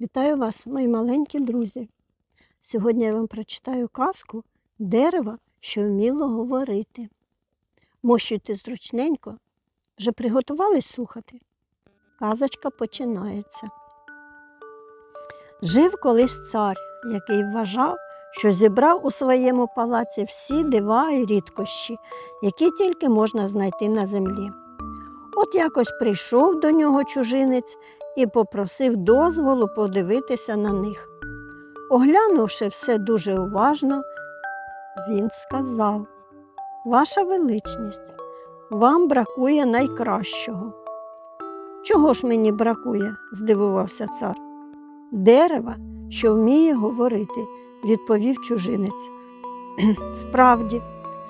Вітаю вас, мої маленькі друзі. Сьогодні я вам прочитаю казку Дерево, що вміло говорити. Мощуйте зручненько. Вже приготувались слухати? Казочка починається. Жив колись цар, який вважав, що зібрав у своєму палаці всі дива і рідкощі, які тільки можна знайти на землі. От якось прийшов до нього чужинець і попросив дозволу подивитися на них. Оглянувши все дуже уважно, він сказав: Ваша величність, вам бракує найкращого. Чого ж мені бракує? здивувався цар. Дерева, що вміє говорити, відповів чужинець. Справді,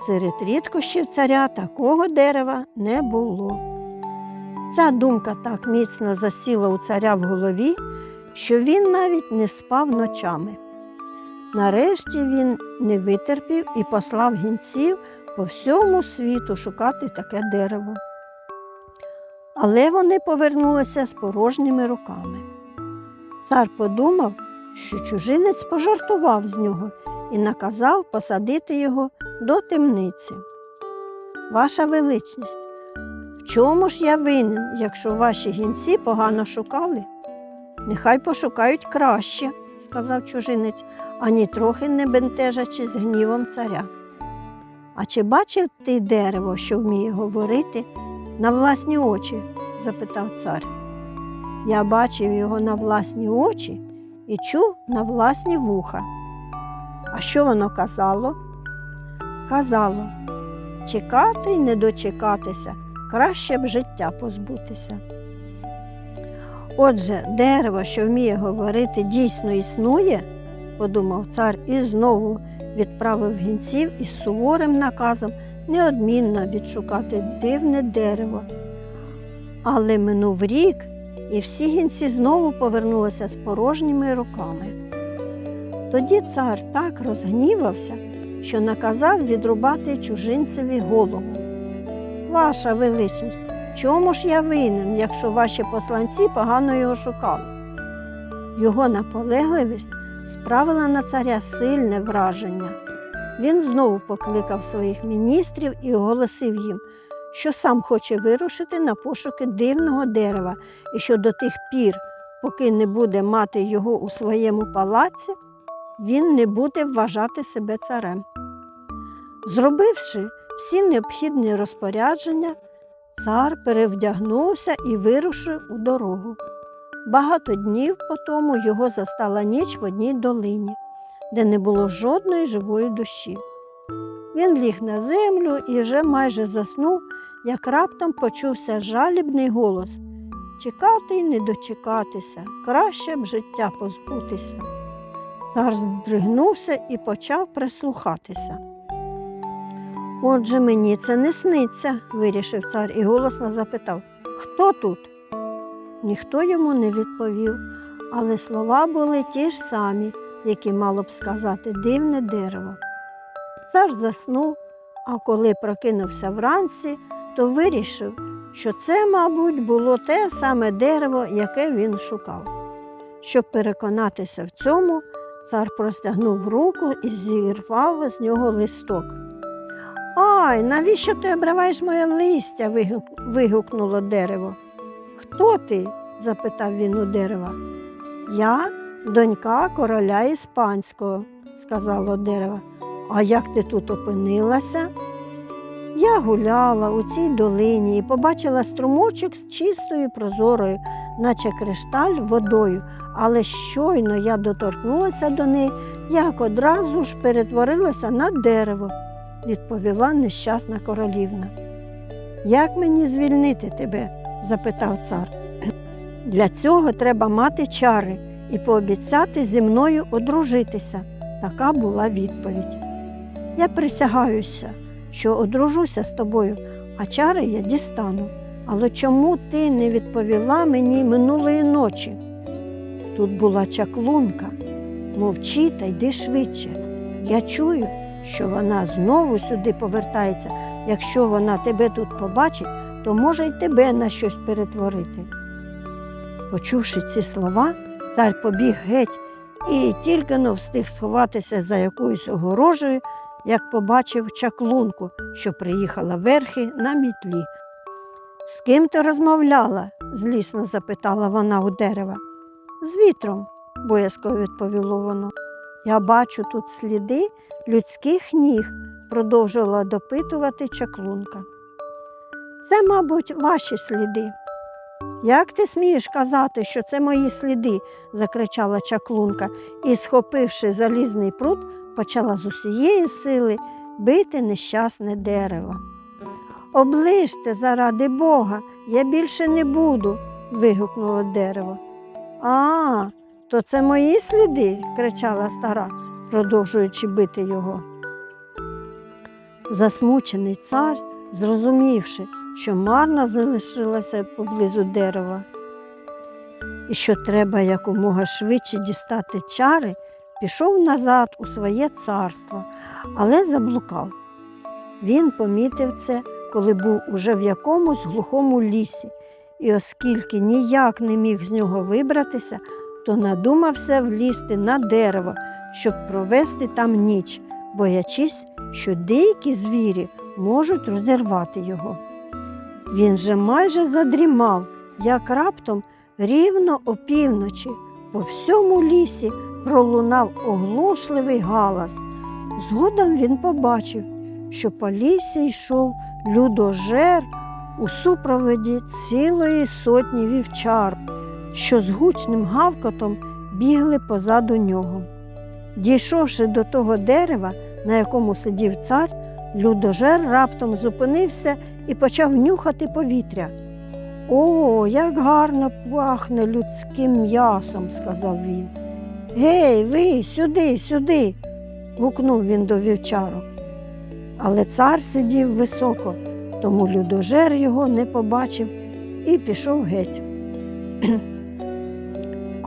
серед рідкощів царя такого дерева не було. Ця думка так міцно засіла у царя в голові, що він навіть не спав ночами. Нарешті він не витерпів і послав гінців по всьому світу шукати таке дерево. Але вони повернулися з порожніми руками. Цар подумав, що чужинець пожартував з нього і наказав посадити його до темниці. Ваша величність, чому ж я винен, якщо ваші гінці погано шукали? Нехай пошукають краще, сказав чужинець, ані трохи не бентежачи з гнівом царя. А чи бачив ти дерево, що вміє говорити, на власні очі? запитав цар. Я бачив його на власні очі і чув на власні вуха. А що воно казало? Казало чекати й не дочекатися, краще б життя позбутися. Отже, дерево, що вміє говорити, дійсно існує, подумав цар і знову відправив гінців із суворим наказом неодмінно відшукати дивне дерево. Але минув рік, і всі гінці знову повернулися з порожніми руками. Тоді цар так розгнівався, що наказав відрубати чужинцеві голову. Ваша величність, чому ж я винен, якщо ваші посланці погано його шукали? Його наполегливість справила на царя сильне враження. Він знову покликав своїх міністрів і оголосив їм, що сам хоче вирушити на пошуки дивного дерева і що до тих пір, поки не буде мати його у своєму палаці, він не буде вважати себе царем. Зробивши всі необхідні розпорядження, цар перевдягнувся і вирушив у дорогу. Багато днів по тому його застала ніч в одній долині, де не було жодної живої душі. Він ліг на землю і вже майже заснув, як раптом почувся жалібний голос чекати й не дочекатися, краще б життя позбутися. Цар здригнувся і почав прислухатися. Отже, мені це не сниться, вирішив цар і голосно запитав Хто тут? Ніхто йому не відповів, але слова були ті ж самі, які мало б сказати дивне дерево. Цар заснув, а коли прокинувся вранці, то вирішив, що це, мабуть, було те саме дерево, яке він шукав. Щоб переконатися в цьому, цар простягнув руку і зірвав з нього листок. Ай, навіщо ти обриваєш моє листя? вигукнуло дерево. Хто ти? запитав він у дерева. Я донька короля іспанського, сказало дерево. А як ти тут опинилася? Я гуляла у цій долині і побачила струмочок з чистою прозорою, наче кришталь водою, але щойно я доторкнулася до неї, як одразу ж перетворилася на дерево, відповіла нещасна королівна. Як мені звільнити тебе? запитав цар. Для цього треба мати чари і пообіцяти зі мною одружитися. Така була відповідь. Я присягаюся, що одружуся з тобою, а чари я дістану. Але чому ти не відповіла мені минулої ночі? Тут була чаклунка. Мовчи та йди швидше. Я чую, що вона знову сюди повертається. Якщо вона тебе тут побачить, то може й тебе на щось перетворити. Почувши ці слова, Цар побіг геть і тільки но встиг сховатися за якоюсь огорожею, як побачив чаклунку, що приїхала верхи на мітлі. З ким ти розмовляла? злісно запитала вона у дерева. З вітром, боязко відповіло воно. Я бачу тут сліди людських ніг, продовжувала допитувати чаклунка. Це, мабуть, ваші сліди. Як ти смієш казати, що це мої сліди? закричала чаклунка і, схопивши залізний прут, почала з усієї сили бити нещасне дерево. Оближте заради Бога, я більше не буду, вигукнуло дерево. А, то це мої сліди, кричала стара, продовжуючи бити його. Засмучений цар, зрозумівши, що марно залишилася поблизу дерева, і що треба якомога швидше дістати чари, пішов назад у своє царство, але заблукав. Він помітив це, коли був уже в якомусь глухому лісі, і оскільки ніяк не міг з нього вибратися, то надумався влізти на дерево, щоб провести там ніч, боячись, що деякі звірі можуть розірвати його. Він же майже задрімав, як раптом рівно опівночі по всьому лісі пролунав оглушливий галас. Згодом він побачив, що по лісі йшов людожер у супроводі цілої сотні вівчар, що з гучним гавкотом бігли позаду нього. Дійшовши до того дерева, на якому сидів цар, людожер раптом зупинився і почав нюхати повітря. О, як гарно пахне людським м'ясом, сказав він. Гей, ви, сюди, сюди. гукнув він до вівчарок. Але цар сидів високо, тому людожер його не побачив і пішов геть.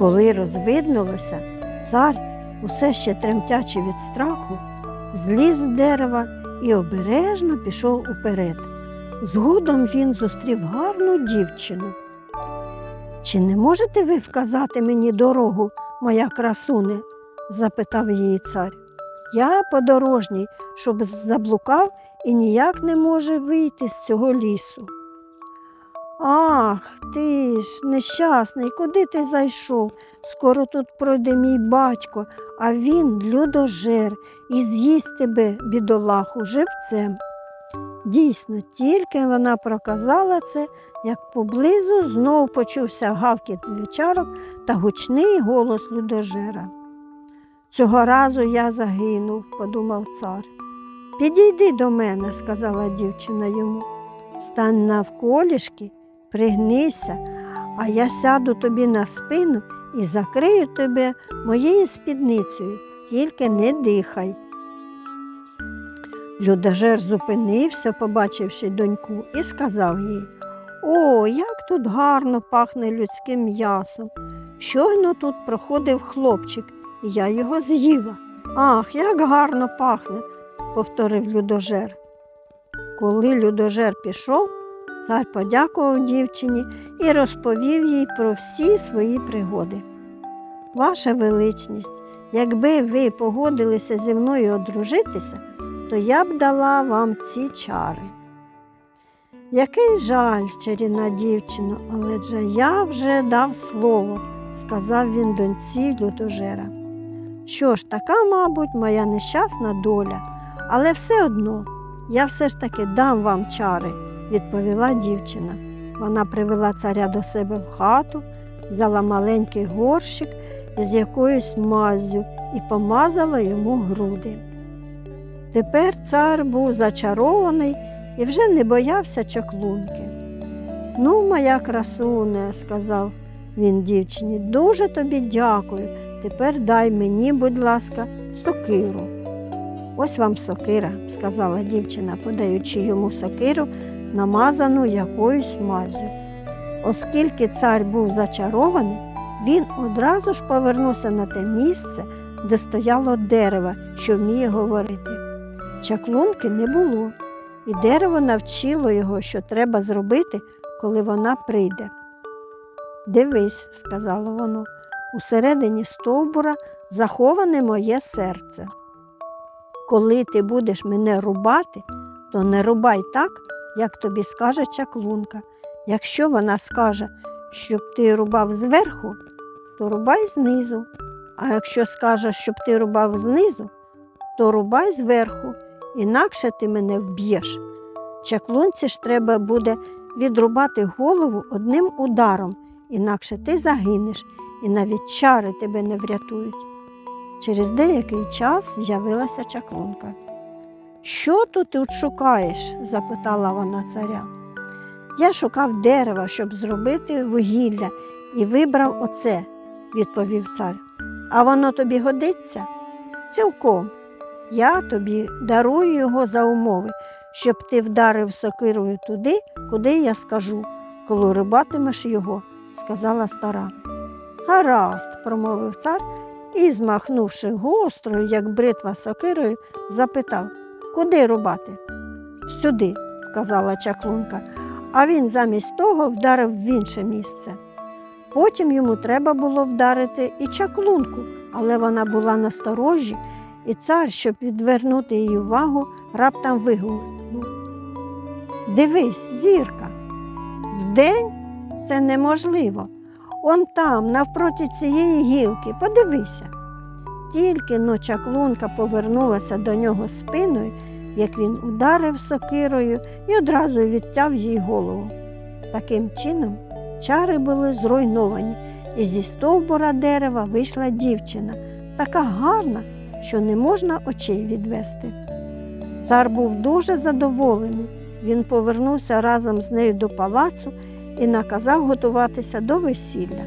Коли розвиднулося, цар, усе ще тремтячи від страху, зліз з дерева і обережно пішов уперед. Згодом він зустрів гарну дівчину. Чи не можете ви вказати мені дорогу, моя красуне? запитав її цар. Я подорожній, щоб заблукав і ніяк не може вийти з цього лісу. Ах, ти ж нещасний, куди ти зайшов? Скоро тут пройде мій батько, а він людожер і з'їсть тебе, бідолаху, живцем. Дійсно, тільки вона проказала це, як поблизу знов почувся гавкіт вівчарок та гучний голос людожера. Цього разу я загинув, подумав цар. Підійди до мене, сказала дівчина йому. Стань навколішки, пригнися, а я сяду тобі на спину і закрию тебе моєю спідницею, тільки не дихай. Людожер зупинився, побачивши доньку, і сказав їй О, як тут гарно пахне людським м'ясом. Щойно тут проходив хлопчик, і я його з'їла. Ах, як гарно пахне, повторив людожер. Коли людожер пішов, цар подякував дівчині і розповів їй про всі свої пригоди. Ваша величність, якби ви погодилися зі мною одружитися, то я б дала вам ці чари. Який жаль, чарівна дівчино, але ж я вже дав слово, сказав він доньці людожера. Що ж, така, мабуть, моя нещасна доля, але все одно я все ж таки дам вам чари, відповіла дівчина. Вона привела царя до себе в хату, взяла маленький горщик з якоюсь маззю і помазала йому груди. Тепер цар був зачарований і вже не боявся чаклунки. Ну, моя красуне, сказав він дівчині, дуже тобі дякую. Тепер дай мені, будь ласка, сокиру. Ось вам сокира, сказала дівчина, подаючи йому сокиру, намазану якоюсь мазю. Оскільки цар був зачарований, він одразу ж повернувся на те місце, де стояло дерево, що вміє говорити. Чаклунки не було, і дерево навчило його, що треба зробити, коли вона прийде. Дивись, сказало воно, Усередині стовбура заховане моє серце. Коли ти будеш мене рубати, то не рубай так, як тобі скаже чаклунка. Якщо вона скаже, щоб ти рубав зверху, то рубай знизу. А якщо скаже, щоб ти рубав знизу, то рубай зверху, інакше ти мене вб'єш. Чаклунці ж треба буде відрубати голову одним ударом, інакше ти загинеш, і навіть чари тебе не врятують. Через деякий час з'явилася чаклунка. Що ти тут шукаєш? запитала вона царя. Я шукав дерева, щоб зробити вугілля, і вибрав оце, відповів цар. А воно тобі годиться? Цілком. Я тобі дарую його за умови, щоб ти вдарив сокирою туди, куди я скажу, коли рибатимеш його, сказала стара. Гаразд, промовив цар і, змахнувши гострою, як бритва сокирою, запитав, куди рубати? Сюди, сказала чаклунка, а він замість того вдарив в інше місце. Потім йому треба було вдарити і чаклунку, але вона була насторожі, і цар, щоб відвернути її увагу, раптом вигукнув. Дивись, зірка, вдень це неможливо. Он там, навпроти цієї гілки, подивися. Тільки но чаклунка повернулася до нього спиною, як він ударив сокирою і одразу відтяв їй голову. Таким чином, чари були зруйновані, і зі стовбура дерева вийшла дівчина, така гарна, що не можна очей відвести. Цар був дуже задоволений. Він повернувся разом з нею до палацу і наказав готуватися до весілля.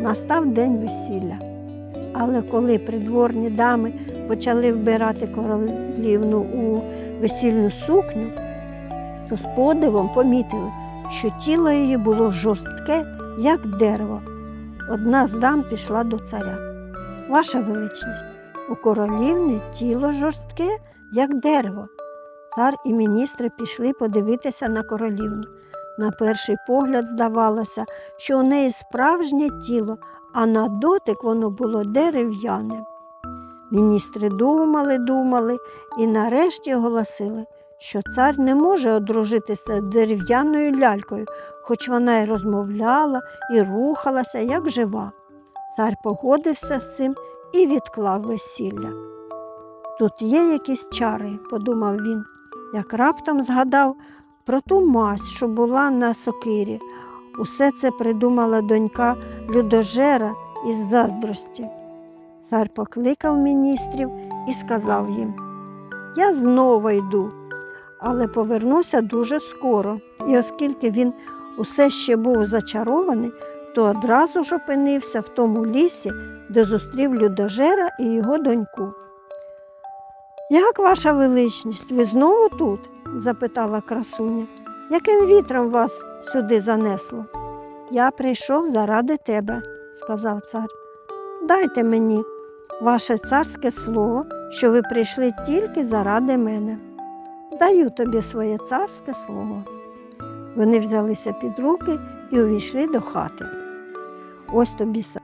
Настав день весілля. Але коли придворні дами почали вбирати королівну у весільну сукню, то з подивом помітили, що тіло її було жорстке, як дерево. Одна з дам пішла до царя. Ваша величність, у королівни тіло жорстке, як дерево. Цар і міністри пішли подивитися на королівну. На перший погляд здавалося, що у неї справжнє тіло, а на дотик воно було дерев'яне. Міністри думали, думали і нарешті оголосили, що цар не може одружитися з дерев'яною лялькою, хоч вона й розмовляла і рухалася, як жива. Цар погодився з цим і відклав весілля. Тут є якісь чари, подумав він, як раптом згадав про ту мазь, що була на сокирі. Усе це придумала донька людожера із заздрості. Цар покликав міністрів і сказав їм: Я знову йду, але повернуся дуже скоро. І оскільки він усе ще був зачарований, то одразу ж опинився в тому лісі, де зустрів людожера і його доньку. Як ваша величність, ви знову тут? запитала красуня. Яким вітром вас сюди занесло? Я прийшов заради тебе, сказав цар. Дайте мені ваше царське слово, що ви прийшли тільки заради мене. Даю тобі своє царське слово. Вони взялися під руки і увійшли до хати. Ось тобі са.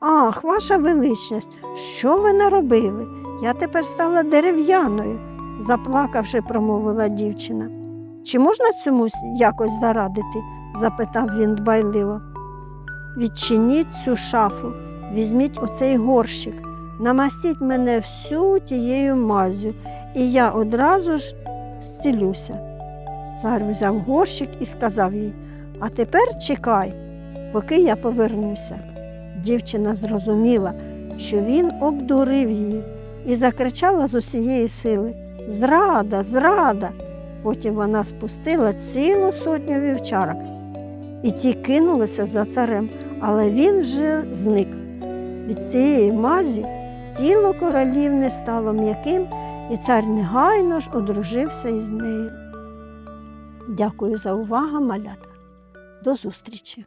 Ах, ваша величність, що ви наробили? Я тепер стала дерев'яною, заплакавши, промовила дівчина. Чи можна цьому якось зарадити? запитав він дбайливо. Відчиніть цю шафу, візьміть оцей горщик, намастіть мене всю тією мазю, і я одразу ж зцілюся. Цар взяв горщик і сказав їй, а тепер чекай, поки я повернуся. Дівчина зрозуміла, що він обдурив її і закричала з усієї сили Зрада, зрада. Потім вона спустила цілу сотню вівчарок. І ті кинулися за царем, але він вже зник. Від цієї мазі тіло королівни стало м'яким, і цар негайно ж одружився із нею. Дякую за увагу, малята. До зустрічі!